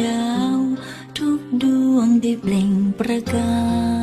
ดาว ทุกดวงได้เปล่งประกาย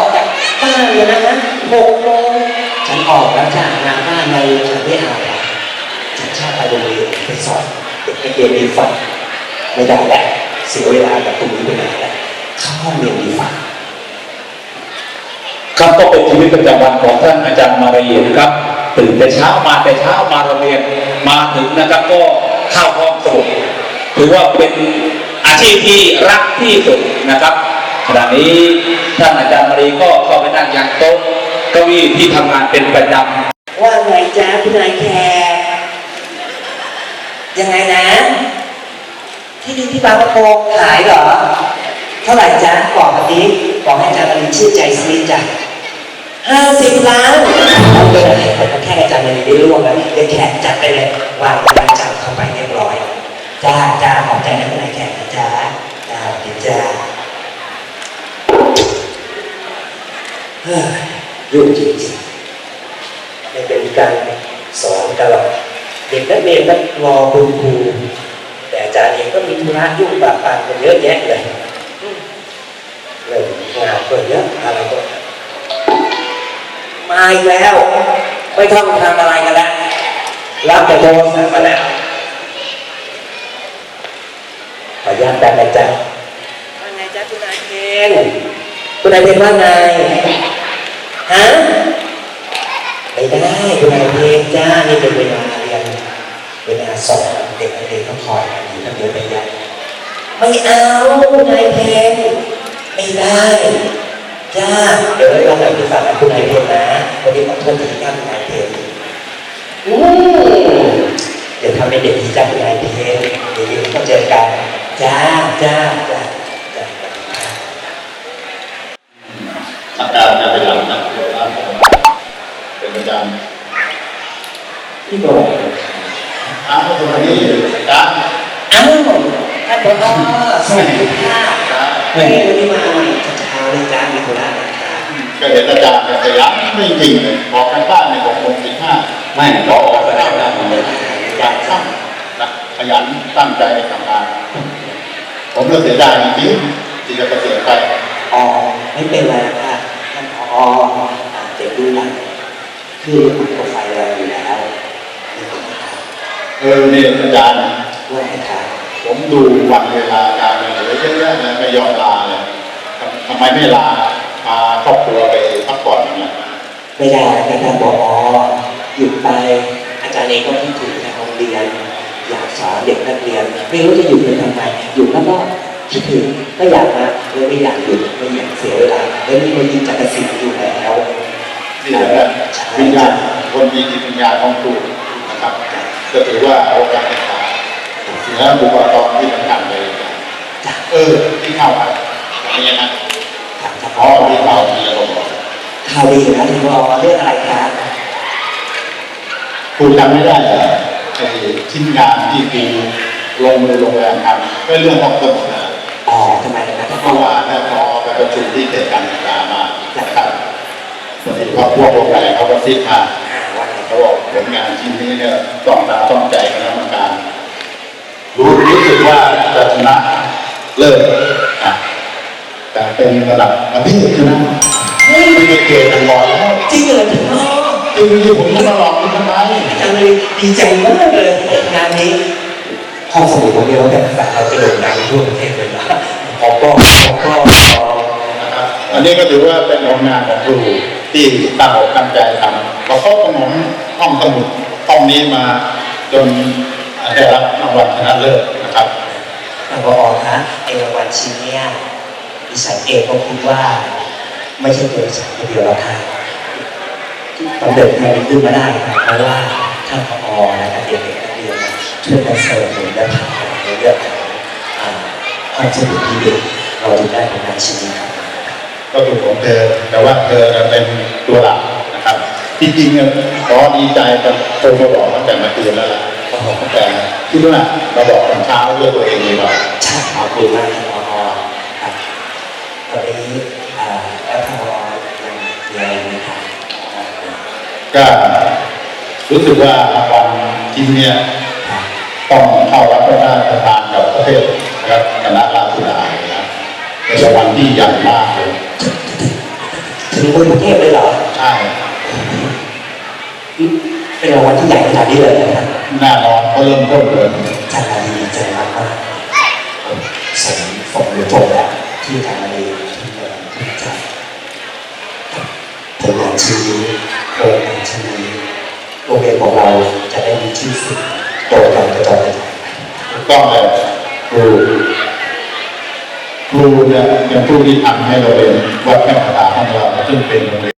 ออกจากบ้านเลยนะหกโมงฉันออกแล้วจากงานบ้านในฉันไม่อาละฉันชอบไปโรงเรียนไปสอนเด็กนักเรียนดีฝันไม่ได้แล้วเสียเวลากับตรงนี้ไปไหนแล้วเข้าห้องเรียนดีฝันครับก็เป็นชีวิตประจำวันของท่านอาจารย์มารีนะครับตื่นแต่เช้ามาแต่เช้ามาโรงเรียนมาถึงนะครับก็เข้าห้องสมุดถือว่าเป็นอาชีพที่รักที่สุดนะครับ ขณะนี้ท่านอาจารย์มารีก็เข้าไปนั่งยังโต๊ะเก้าอี้ที่ทำงานเป็นประจำว่าไงจ๊ะพี่นายแขกยังไงนะ ที่ดินที่บางประกงขายเหรอ เท่าไหร่จ๊ะบอกแบบนี้บอกให้อาจารย์มารินชื่นใจสักนิดจ้ะห้าสิบล้านเอาไปไหนผมแค่อาจารย์มารินได้ร่วงแล้วเดี๋ยวแขกจัดไปเลยวางการจัดเข้าไปเรียบร้อยจ้าจ้าขอบใจนะพี่นายแขกนะจ้าจ้าเดี๋ยวจ้าเฮ้ ยุ่งจริงๆไม่เป็นการสอนกันหรอกเด็กนักเรียนนักรอคุณครูแต่อาจารย์เองก็มีธุระยุ่งปะปนกันเยอะแยะเลยเรื่องงานก็เยอะอะไรก็มาอีกแล้ว ไม่ต้องทำอะไรกันแล้วรับแต่โทรศัพท์มาแล้วแบบไหนจ๊ะว่าไงจ๊ะคุณนาเพน คุณนายเพนว่าไง ฮะ ไม่ได้คุณนายเพนจ้า นี่เป็นเวลาเรียนเวลาสอนเด็กนักเรียนต้องคอยอยู่ทั้งเดือนไปยันไม่เอาคุณนายเพนไม่ได้จ้า เดี๋ยวเราหน่อยที่ฝากกับคุณนายเพนนะวันนี้ขอโทษทีครับคุณนายเพนอืมเดี๋ยวทำเป็นเด็กที่จ้าคุณนายเพนเดี๋ยวต้องเจอกันจ้าจ้าจ้าจ้า สักการจะเป็นหลังนะเป็นประจ พี่บอกำอ้าวคนนี้จ้าอ้าวท่านผอสวัสดีค่ะเฮ้ยวันนี้มาเช้าเลยจ้ามีโคราชนะคะก็เห็นอาจารย์ขยันไม่จริงเลยบอกกันบ้านในหกโมงสิบห้าไม่ขอออกก็ได้วนะอยากทำนะขยันตั้งใจทำงานผมก็เสียดายจริงที่จะเกษียณไปอ๋อไม่เป็นไรค่ะท่านผอเด็กดูหลังคือคุณโปรไฟล์เราอยู่แล้ว เออเนี่ยอาจารย์ว่าไงคะผมดูวันเวลาการเงินเหลือเยอะแยะเลยไม่ยอมลาเลยทำทำไมไม่ลาพาครอบครัวไปพักผ่อนเนี่ยไม่ได้ค่ะท่านผอหยุดไป อาจารย์เองก็คิดถึงทางโรงเรียน อยากสอนเด็กนักเรียน ไม่รู้จะหยุดไปทำไมอยู่แล้วก็คิดถึงก็อยากมาเลยไม่อยากหยุดไม่อยากเสียเวลาแล้วนี่มันยิงจักรสิทธิ์อยู่แล้วนี่แหละวิญญาณคนมีจิตวิญญาณของครูนะครับ ก็ถือว่าโอกาสศึกษาเสียบุคลากรที่สำคัญเลยเออที่เข้าอะอย่างนี้นะถามเฉอ๋อพาะที่เข้าที่จะบอกข่าวดีนะที่ว่าเรื่องอะไรครับครูจำไม่ได้เหรอชิ้นงานที่ครูลงมือลงแรงทำเป็นเรื่องของสมุดนอ๋อทำไมนะเพราะว่าถ้าพอไปประชุมที่เขตการศึกษามานะครับพอพวกโรงแรมเขาก็ซิดมา อ่าว่าไงเขาบอกผลงานชิ้นนี้เนี่ยต้องตาต้องใจคณะกรรมการ รู้รู้สึกว่าจะชนะเลิศอะแต่เป็นระดับประเทศใช่ไหมไม่ได้เกณฑ์กันก่อนแล้วจริงเหรอพี่น้องจริงที่ผมจะมาหลอกคุณทำไมจังเลยดีใจมากเลยงานนี้ห้องสมุดของเราแต่ภาษาเราจะโด่งดังทั่วประเทศเลยนะพอก็พอก็นะครับอันนี้ก็ถือว่าเป็นผลงานของครู ที่ตั้งอกตั้งใจทำเราเข้าถนนห้องสมุดห้องนี้มาจนได้รับรางวัลชนะเลิศนะครับท่านผอคะไอรางวัลชิ้นนี้ดิฉันเองก็คิดว่า ไม่ใช่ตัวดิฉันคนเดียวหรอกค่ะต้องเดินทางขึ้นมาได้ค่ะเพราะว่าท่านผอนะครับเด็กๆนักเรียนนะช่วยกันเสริมหนุนและผลักดันในเรื่องของอ่าความสนุกที่เด็กเราจะได้ผลงานชิ้นนี้ครับ ก็ถูกของเธอ แต่ว่าเธอเป็นตัวหลักนะครับจริงๆเนี่ยขอดีใจกับโทรมาบอกตั้งแต่เมื่อคืนแล้วล่ะแต่คิดว่าเราบอกตอนเช้าเรื่องตัวเองดีกว่าใช่ขอบคุณมากท่านผอครับตอนนี้อ่าแล้วท่านผอยังมีอะไรไหมครับก็รู้สึกว่ารางวัลชิ้นเนี้ยต้องเข้ารับพระราชทานกับประเทศนะครับคณะราษฎรนะครับเป็นวัลที่ใหญ่มาก ถึงบนประเทศเลยเหรอใช่เป็นรางวัลที่ใหญ่ขนาดนี้เลยนะครับแน่นอนก็เริ่มต้นเลยทางการดีใจมากมากสมสมหรือผลแล้วที่ทางการดีที่เมืองที่ใจผลงานชิ้นนี้โครงงานชิ้นนี้โรงเรียนของเราจะได้มีชื่อเสียงโตกันกระจายกระจายถูกต้องเลยครูครูเนี่ยเป็นผู้ที่ทำให้เราเรียนวัดแม่พระของเรา ซึ่งเป็นโรงเรียน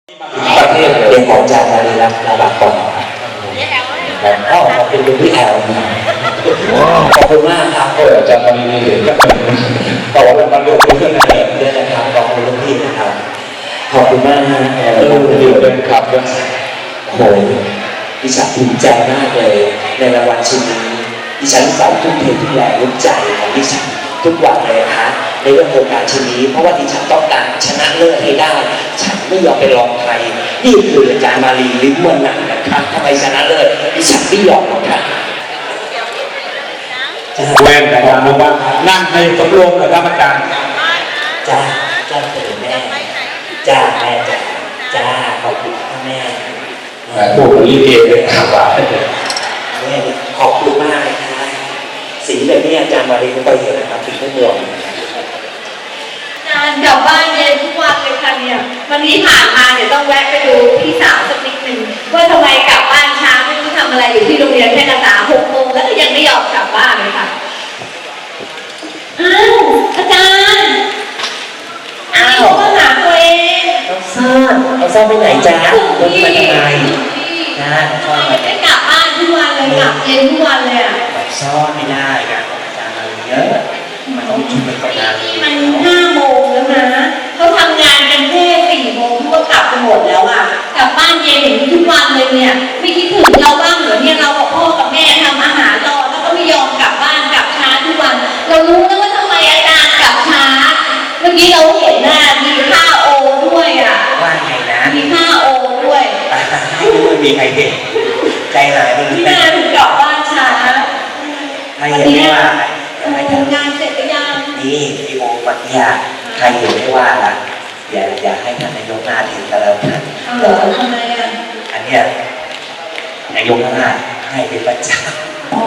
ประเทศเรียนของจารย์มารีรักนาบากก่อนครับอ๋อขอบคุณพี่แอลขอบคุณมากครับเอออาจารย์ตอนนี้เห็นก็เป็นต่อเป็นบรรลุเพื่อนนด้วยนะครับขอบคุณลูกพี่นะครับ ขอบคุณมากนะแอลเออเดี๋ยวเป็นขับโอ้โหดิฉันภูมิใจมากเลย ในรางวัลชิ้นนี้ดิฉันใส่ทุ่มเททุกแรงทุกใจของดิฉันทุกวันเลยนะ ในเรื่องโครงการชิ้นนี้ เพราะว่าดิฉันต้องการชนะเลิศให้ได้ ฉันไม่ยอมไปลองใครนี่คืออาจารย์มาลีลิ้มเมืองหนังนะครับทำไมชนะเลิศดิฉันไม่ยอมหรอกครับแวนแต่ความว่านั่งในสมรวมเหรอครับอาจารย์จ้าจ้าเตื่นแม่จ้าแม่จ้าจ้าขอบคุณค่ะแม่แต่พูดลิเกเลยครับว่าแม่ขอบคุณมากนะคะสีแเลยเนี่ยอาจารย์มาเรียนไปเยอะนะครับถึงไม่หมานกลับบ้านเย็นทุกวันเลยค่ะเนี่ยวันนี้ผ่านมาเดี๋ยวต้องแวะไปดูพี่สาวสักนิดหนึ่งว่าทำไมกลับบ้านช้าไม่รู้ทำอะไรอยู่ที่โรงเรียนแค่กระสาหกโมงแล้วก็ยังไม่ยอมกลับบ้านเลยค่ะอ้าวอาจารย์อ้าวก็หาตัวเองน้องซ่อนน้องซ่อนไปไหนจ๊ะคุณวันพี่นี้มาทำไมพี่นะน้องซ่ทำอนไมมาไม่กลับบ้านทุกวันเลยกลับเย็นทุกวันเลยอะน้องซ่อนไม่ได้กันอาจารย์มาเยอะมั นต้องชุมเป็นกับงานนี่มันห้าโมงแล้วนะเขาทำงานกันแค่สี่โมงเขาก็กลับกันหมดแล้วอะกลับบ้านเย็นอย่างนี้ทุกวันเลยเนี่ย ไม่คิดถึงเราบ้างเหรอเนี่ยเรากับพ่อกับแม่ทำอาหารรอแล้วก็ไม่ยอมกลับบ้านกลับช้าทุกวัน เรารู้นะว่าทำไมอาจารย์กลับช้า เมื่อกี้เราเห็นหน้ามีค่าโอด้วยอะว่าไงนะมีค่าโอด้วยให้ดูไม่มีใครเห็นใจร้ายไม่รู้ที่นะน่าถึงกลับบ้านช้าใครเห็นไม่ว่าอะไร เอองานเสร็จหรือยัง นี่ พี่โอปัญญาใครเห็นไม่ว่าละอย่าอย่าให้ท่านนายกหน้าถึงกันแล้วกันเอาเหรอทำไมอะอันเนี้ยนายกหน้าให้เป็นประจอ๋อ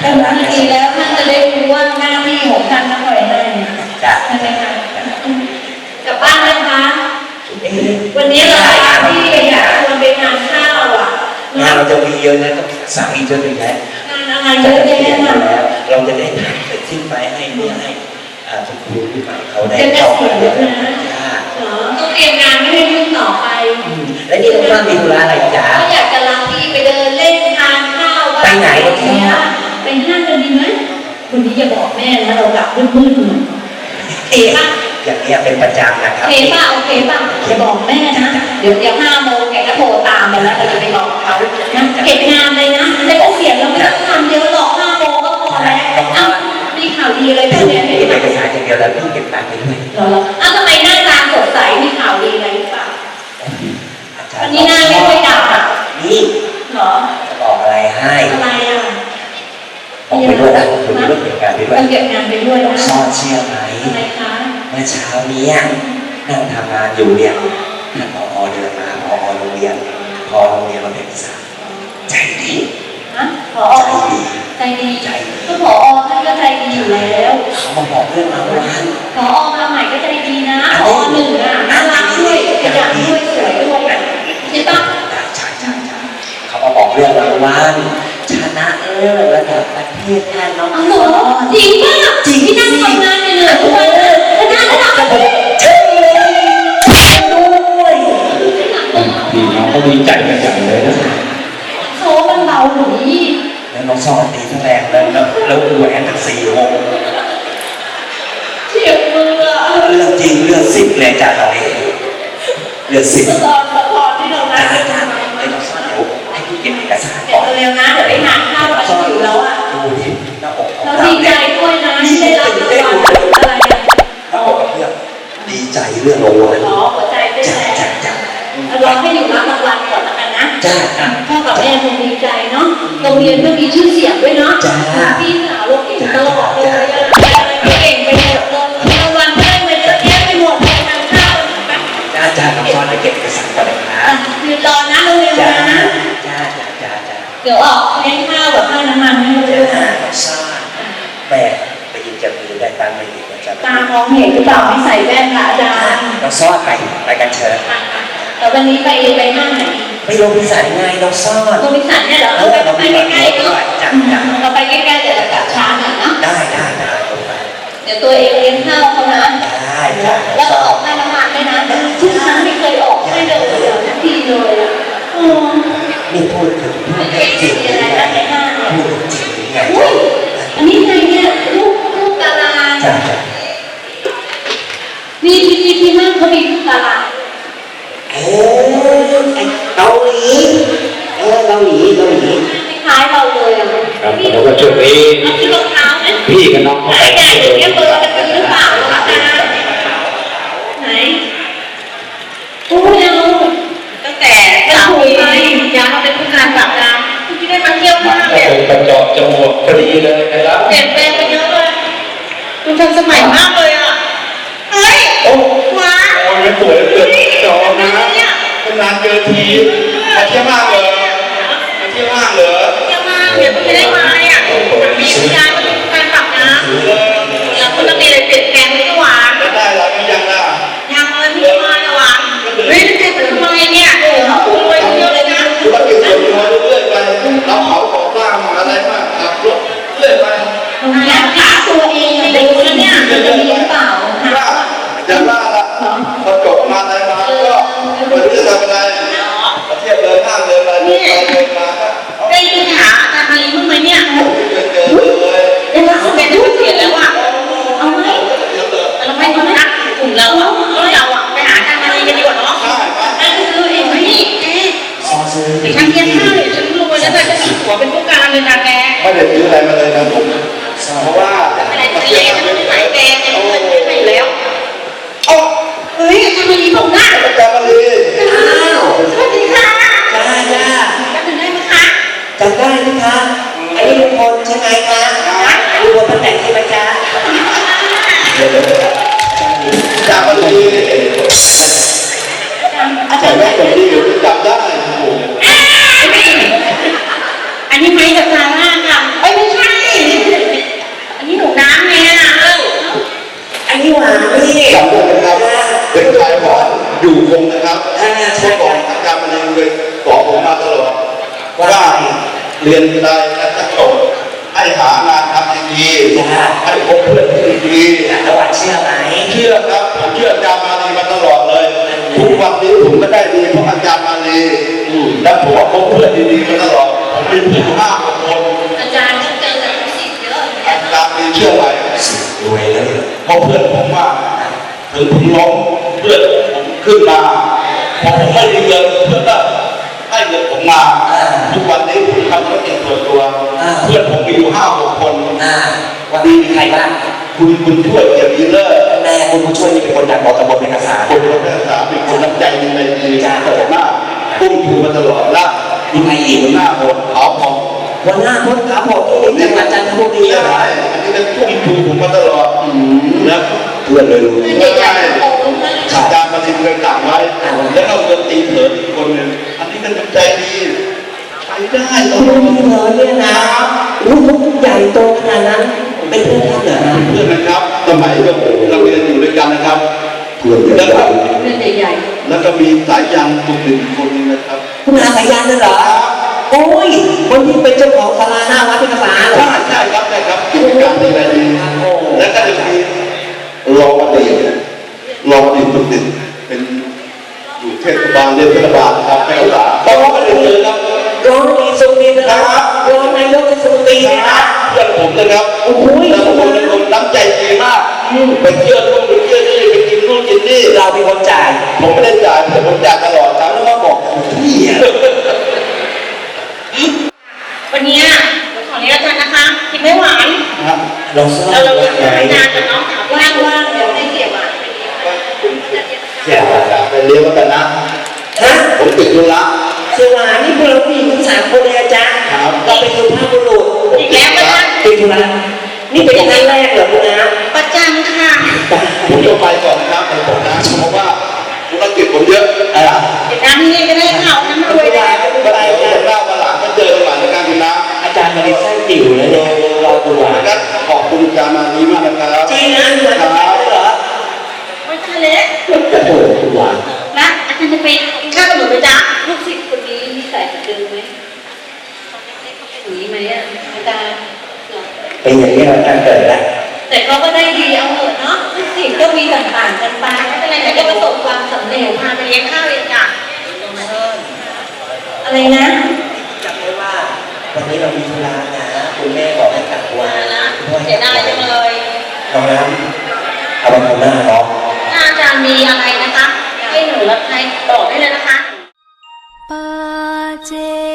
แต่บางทีแล้วท่านจะได้รู้ว่าหน้าที่ของท่านนะคอยให้ำจ้ะใช่ไหมคะกลับบ้านนะคะเอ๊ะวันนี้เราพาพี่อยากชวนไปทานข้าวอะงานเราจะมีเยอะนะต้องสั่งอีกจนถึงแล้ว งานอะไรจะเยอะได้แยะเขียนนะมาแล้วเราจะได้ทำเสร็จสิ้นไปให้เพื่อให้อ่า คุณครูที่ใหม่เขาได้จะได้เข้าเสีมายเยอะนะจ้าเหรอต้องเตรียมงานไม่ให้ยุ่งต่อไป แล้วนี่ต้องมามีธุระอะไรจ๊ะก็อยากจะรับพี่ไปเดินเล่นทานข้าวบ้างไปไหนวะเนี้ยไปห้างกันดีไหมวันนี้อย่าบอกแม่นะเรากลับมืดๆหน่อยเอ๋ป่ะอย่างเนี้ยเป็นประจำนะครับโอเคป่ะโอเคป่ะอย่าบอกแม่นะเดี๋ยวเดี๋ยวห้าโมงแกก็โทรตามมาแล้วเราจะไปบอกเขานะเก็บงานเลยนะแล้วก็เสียงเราไม่ต้องทำเยอะหรอกห้าโมงก็พอแล้วเอ้ามี ข่าวดีอะไรพี่เพื่อนเนี่ยพี่เห็นไหมเอกสารอย่างเดียวแล้วพี่เก็บตังค์ไปด้วยเหรอเหรอเอ้าทำไมหน้าตาสดใสมีข่าวดีอะไรหรือเปล่าอาจารวัย์นนี้หน้าไม่ค่อยดับอะนี่เหรอจะบอกอะไรให้อะไรอะบอกไปด้วยนะคุณเรื่องเก็บงานไปด้วยเราเก็บงานไปด้วยนะซ่อนเชื่อไหมอะไรคะเมื่อเช้าเนี้นั่งทำงานอยู่เนี่ยท่านผอเดินมาผอโรงเรียนพอโรงเรียนเราเป็นสามใจดีฮะผอใจดีใจดี ก็ผอท่านก็ใจดีอยู่แล้วเขามาบอกเรื่องรางวัลผอมาใหม่ก็ใจดีนะผอหนึ่งอะน่ารักด้วยขยันด้วยสวยด้วยใช่ปะใช่ใช่ใช่เขามาบอกเรื่องรางวัลชนะเลิศระดับประเทศแทนน้องเอาเหรอจริงป่ะจริงที่นั่งทำงานเหนื่อยๆทุกวันเลยคณะระดับประเทศใช่เลยด้วยพี่น้องก็ดีใจกันอย่างเลยนะ โซ่มันเบาหนูนี่แล้วน้องซอนตีแสดงแล้วแล้วแล้วแหวนตั้งสี่วงเจ็บมืออะเรื่องจริงเรื่องสิบเลยจ้ะตอนนี้เรื่องสิบตอนละ วันนี้ไปไปห้างไหนไม่ลงพิสัยไงน้องซอนโรบินสันเนี่ยเหรอเราไปไปใกล้ๆเนาะเราไปใกล้ๆแต่เรากลับช้าหน่อยเนาะได้ได้ได้ลงไปเดี๋ยวตัวเองเลี้ยงข้าวเขานะได้ได้แล้วก็ออกค่าน้ำมันด้วยนะทุกครั้งไม่เคยออกให้เลยเดี๋ยวทุกทีเลยอะอืมนี่พูดถึงพูดไม่ถึเก่งงจริงสีอะไรนะในห้างเนี่ยพูดถึงจริงไงอุ้ยอันนี้ไงเนี่ยลูกลูกตารางจ้าจ้านี่ที่ที่ที่ห้างเขามีลูกตาราง เออเกาหลีเออเกาหลีเกาหลีคล้ายเราเลยอะครับแล้วก็ช่วงนี้เอาที่รองเท้าไหมพี่กับน้องเข้าไอ้ไปแก่อยู่เนี่ยเบอร์กันหรือเปล่าล่ะจ๊ะไหนโอ้ยเอาตั้งแต่สาวคุยย้ายมาเป็นผู้การปราบปรามที่ได้มาเที่ยวห้างถ้าเนี่ยผมประจอบจมูกพอดีเลยนะครับเปลี่ยนแปลงไปเยอะเลยดูทันสมัยมากเลยอะเฮ้ย โอ้ว้าโอ้ยไม่สวยเลยจอนะนานเจอทีมาเที่ยวมากเหรอมาเที่ยวมากเหรอเที่ยวมากเดี๋ยวไม่ได้มาเลยอะมีวิญญาณ ว่าว่าเรียนได้แล้วจะจบให้หางานทำดีๆให้พบเพื่อนที่ดีจังหวัดเชื่อไหมๆเชื่อครับผมเชื่ออาจารย์มาลีมาตลอดเลย ทุกวันนี้ผมก็ได้ดีเพราะอาจารย์มาลีและผมก็พบเพื่อนดีๆมาตลอดผมมีเพื่อนห้าหกคนอาจารย์ต้องเจอแต่ผู้สิทธิ์เยอะอาจารย์มีเชื่อไหมรวยเลยเพราะเพื่อนผมว่าถึงผมล้มเพื่อนผมขึ้นมาพอผมไม่มีเงิน ผมมา ทุกวันนี้ผมทำธุรกิจส่วนตัว เพื่อนผมมีอยู่ห้าหกคนอ่าวันนี้มีใครบ้างคุณคุณช่วยเกียรติเลิศแม่คุณผู้ช่วยนี่เป็นคนดังบอกตำบลเป็นกษาคนรักษาเป็นคนน้ำใจดีในดีเปิดหน้าตุ้มอยู่มาตลอดละมีใครอีกหัวหน้าผมขาวผ่องหัวหน้าคนขาผมที่จังหวัดจันทบุรีใช่เหรออันนี้เป็นตุ้มอยู่ผมมาตลอดนะเพื่อนเลยรู้ไม่ใช่อาจารย์มาลินเคยสั่งไว้แล้วเราดนตรีเถิดอีกคนหนึ่งอั นนี้เป็นน้ำใจดีใช้ได้เลคุณยพี่เธอเนี่ยนะลูกมุกใหญ่โตขนาดนั้นเป็นเพื่อนท่านเหรอเพื่อนนะครับสมัยก็เราเรียนอยู่ด้วยกันนะครับเพื่อนแล้วก็เรื่องใหญ่แล้วก็มีสายยันตุกหนึ่งคนหนึงนะครับคุณอาสายันนั่นเหรอโอ้ยคนที่เป็นเจ้าของศาลาหน้าวัดเป็นกษาเหรอใช่ใช่ครับใช่ครับกิจการดีอะไรดีแล้วก็จะมีรองอดีตรองอดีตตุกหนึ่งเป็น อยู่เทศบาลเรียนเทศบาลนะครับให้เราต้องมาเรียนเลยครับร้องดีทรงดีนะครับร้องนายกเทศมนตรีนะเพื่อนผมนะครับโอ้โหแล้วผมเป็นคนน้ำใจดีมากไปเที่ยวนู่นไปเที่ยวนี่ไปกินนู่นกินนี่เราเป็นคนจ่ายผมไม่ได้จ่ายแต่ผมจ่ายตลอดครับแล้วก็บอกพี่อะๆวันเนี้ยเดี๋ยวขออนุญาตอาจารย์นะคะกินไม่หวานนะครับเราซ่อนเราเราไว้อยากไหนอาจารย์กับน้องถามว่างว่างๆเดี๋ยวให้เสียหวานไปเลี้ยง เสียไปเลี้ยงกันนะ ฮะ ผมติดธุระเสียหวานนี่พวกเราผู้หญิงทั้งสามคนเลยอาจารย์ครับเราเป็นสุภาพบุรุษอีกแล้วนะคะเป็นธุระนี่เป็นครั้งแรกเหรอคุณอาประจำค่ะผมจะไปก่อนนะครับไปผมนะเพราะว่าธุรกิจผมเยอะอะเดี๋ยวน้ำนี่ก็ได้ข่าวน้ำรวยแล้วเดี๋ยววันหน้าวันหลังก็เจอกันใหม่ในการกินน้อาจารย์มาดิไส้จิ๋วเลยเนี่ยเราดูำว่าแล้วก็ขอบคุณอาจารย์มานีมากนะครับจริงนะเหมือนกันเลยเหรอไม่ใช่เล็กโอ้โหคุณหวานนะอาจารย์จะไปกินข้าวกับ หนูไหมจ๊ะลูกศิษย์คนนี้นิสัยเหมือนเดิมไหมเขาเป็นอย่างนี้ไหมอะอาจารย์เหรอเป็นอย่างนี้อาจารย์เกิดแล้วแต่เขาก็ได้ดีเอาเถอะเนาะทุกสิ่งก็มีต่างๆกันไปไม่เป็นไรแต่ก็ประสบความสำเร็จพาไปเลี้ยงข้าวเองจ้ะอะไรนะจำได้ว่า วันนี้เรามีธุระนะคุณแม่บอกให้กลับวัมานละด้วยเสียดายจังเลยน้องน้ำเอาไปทำหน้าเนาะถ้าอาจารย์มีอะไรนะคะให้หนูรับใช้บอกได้เลยนะคะปา เ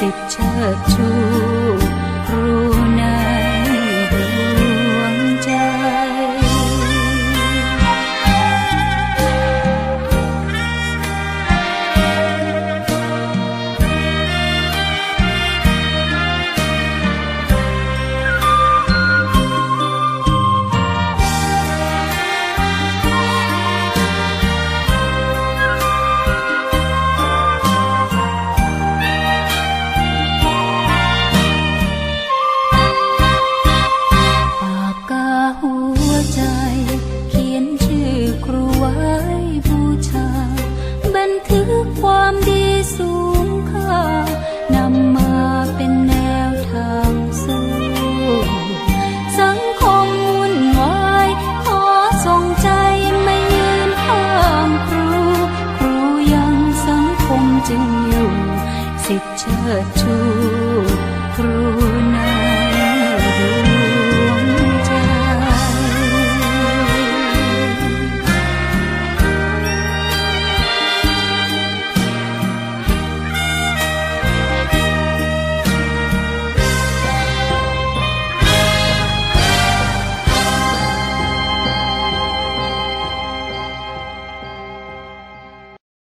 สิทธิเชิดชู